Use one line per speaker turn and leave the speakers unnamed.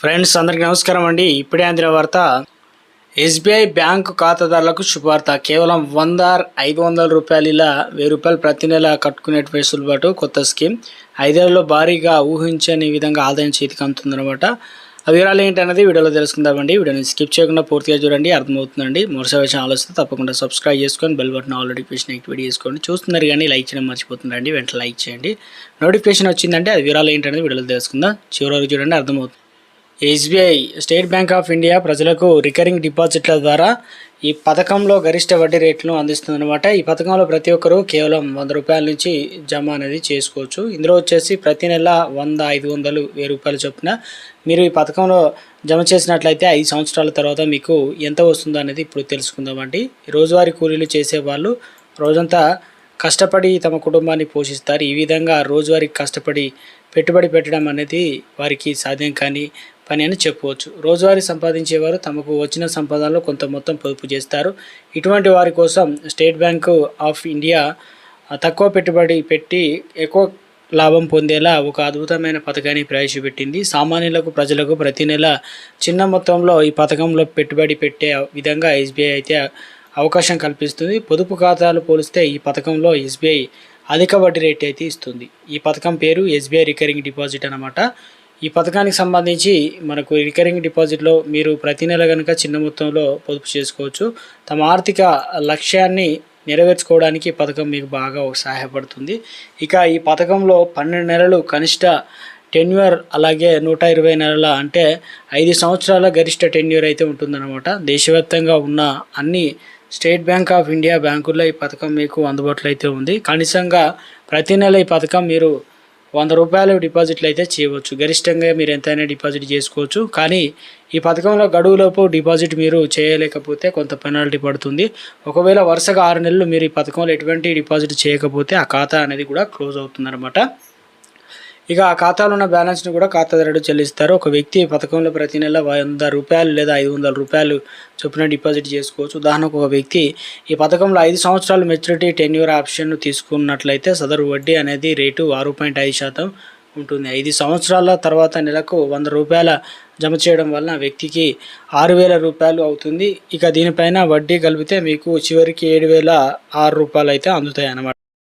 Friends అందరికీ నమస్కారం అండి. ఇప్పుడే అందిన వార్త ఎస్బీఐ బ్యాంకు ఖాతాదారులకు శుభవార్త. కేవలం వంద ఐదు వందల రూపాయలు ఇలా వెయ్యి రూపాయలు ప్రతి నెల కట్టుకునే వెసులుబాటు కొత్త స్కీమ్. ఐదేళ్ళలో భారీగా ఊహించని విధంగా ఆదాయం చేతికి అందుతుందన్నమాట. ఆ వివరాలు ఏంటనేది వీడియోలో తెలుసుకుందామండి వీడియోని స్కిప్ చేయకుండా పూర్తిగా చూడండి అర్థమవుతుందండి. మరోసారి విషయం ఆలోచిస్తే తప్పకుండా సబ్స్క్రైబ్ చేసుకొని bell button all notification activate చేసుకోండి. చూస్తున్నారు కానీ లైక్ చేయడం మర్చిపోతుందండి వెంటనే లైక్ చేయండి. నోటిఫికేషన్ వచ్చిందంటే అది వివరాలు ఏంటనేది వీడియోలో తెలుసుకుందాం. చివరి వరకు చూడండి అర్థమవుతుంది. SBI State Bank of India ప్రజలకు రికరింగ్ డిపాజిట్ల ద్వారా ఈ పథకంలో గరిష్ట వడ్డీ రేట్లను అందిస్తుందన్నమాట. ఈ పథకంలో ప్రతి ఒక్కరూ కేవలం వంద రూపాయల నుంచి జమ అనేది చేసుకోవచ్చు. ఇందులో వచ్చేసి ప్రతి నెల వంద ఐదు వందలు వెయ్యి రూపాయలు చొప్పున మీరు ఈ పథకంలో జమ చేసినట్లయితే ఐదు సంవత్సరాల తర్వాత మీకు ఎంత వస్తుందో అనేది ఇప్పుడు తెలుసుకుందామండి. రోజువారీ కూలీలు చేసేవాళ్ళు రోజంతా కష్టపడి తమ కుటుంబాన్ని పోషిస్తారు. ఈ విధంగా రోజువారీ కష్టపడి పెట్టుబడి పెట్టడం అనేది వారికి సాధ్యం కానీ పని అని చెప్పవచ్చు. రోజువారీ సంపాదించేవారు తమకు వచ్చిన సంపాదనలో కొంత మొత్తం పొదుపు చేస్తారు. ఇటువంటి వారి కోసం స్టేట్ బ్యాంకు ఆఫ్ ఇండియా తక్కువ పెట్టుబడి పెట్టి ఎక్కువ లాభం పొందేలా ఒక అద్భుతమైన పథకాన్ని ప్రవేశపెట్టింది. సామాన్యులకు ప్రజలకు ప్రతి నెల చిన్న మొత్తంలో ఈ పథకంలో పెట్టుబడి పెట్టే విధంగా ఎస్బీఐ అయితే అవకాశం కల్పిస్తుంది. పొదుపు ఖాతాలు పోలిస్తే ఈ పథకంలో ఎస్బీఐ అధిక వడ్డీ రేట్ అయితే ఇస్తుంది. ఈ పథకం పేరు ఎస్బీఐ రికరింగ్ డిపాజిట్ అన్నమాట. ఈ పథకానికి సంబంధించి మనకు రికరింగ్ డిపాజిట్లో మీరు ప్రతి నెల కనుక చిన్న మొత్తంలో పొదుపు చేసుకోవచ్చు. తమ ఆర్థిక లక్ష్యాన్ని నెరవేర్చుకోవడానికి ఈ పథకం మీకు బాగా సహాయపడుతుంది. ఇక ఈ పథకంలో పన్నెండు నెలలు కనిష్ట టెన్యూర్ అలాగే నూట ఇరవై నెలల అంటే ఐదు సంవత్సరాల గరిష్ట టెన్యూర్ అయితే ఉంటుందన్నమాట. దేశవ్యాప్తంగా ఉన్న అన్ని స్టేట్ బ్యాంక్ ఆఫ్ ఇండియా బ్యాంకుల్లో ఈ పథకం మీకు అందుబాటులో అయితే ఉంది. కనీసంగా ప్రతి నెల ఈ పథకం మీరు వంద రూపాయలు డిపాజిట్లు అయితే చేయవచ్చు. గరిష్టంగా మీరు ఎంతైనా డిపాజిట్ చేసుకోవచ్చు. కానీ ఈ పథకంలో గడువులోపు డిపాజిట్ మీరు చేయలేకపోతే కొంత పెనాల్టీ పడుతుంది. ఒకవేళ వరుసగా ఆరు నెలలు మీరు ఈ పథకంలో ఎటువంటి డిపాజిట్ చేయకపోతే ఆ ఖాతా అనేది కూడా క్లోజ్ అవుతుందన్నమాట. ఇక ఆ ఖాతాలో ఉన్న బ్యాలెన్స్ని కూడా ఖాతాదారుడు చెల్లిస్తారు. ఒక వ్యక్తి పథకంలో ప్రతి నెల వంద రూపాయలు లేదా ఐదు వందల రూపాయలు చొప్పున డిపాజిట్ చేసుకోవచ్చు. ఉదాహరణకు ఒక వ్యక్తి ఈ పథకంలో ఐదు సంవత్సరాలు మెచ్యూరిటీ టెన్యూర్ ఆప్షన్ తీసుకున్నట్లయితే సదరు వడ్డీ అనేది రేటు ఆరు పాయింట్ ఐదు శాతం ఉంటుంది. ఐదు సంవత్సరాల తర్వాత నెలకు వంద రూపాయల జమ చేయడం వలన వ్యక్తికి ఆరు వేల రూపాయలు అవుతుంది. ఇక దీనిపైన వడ్డీ కలిపితే మీకు చివరికి ఏడు వేల ఆరు రూపాయలు అయితే అందుతాయి అన్నమాట.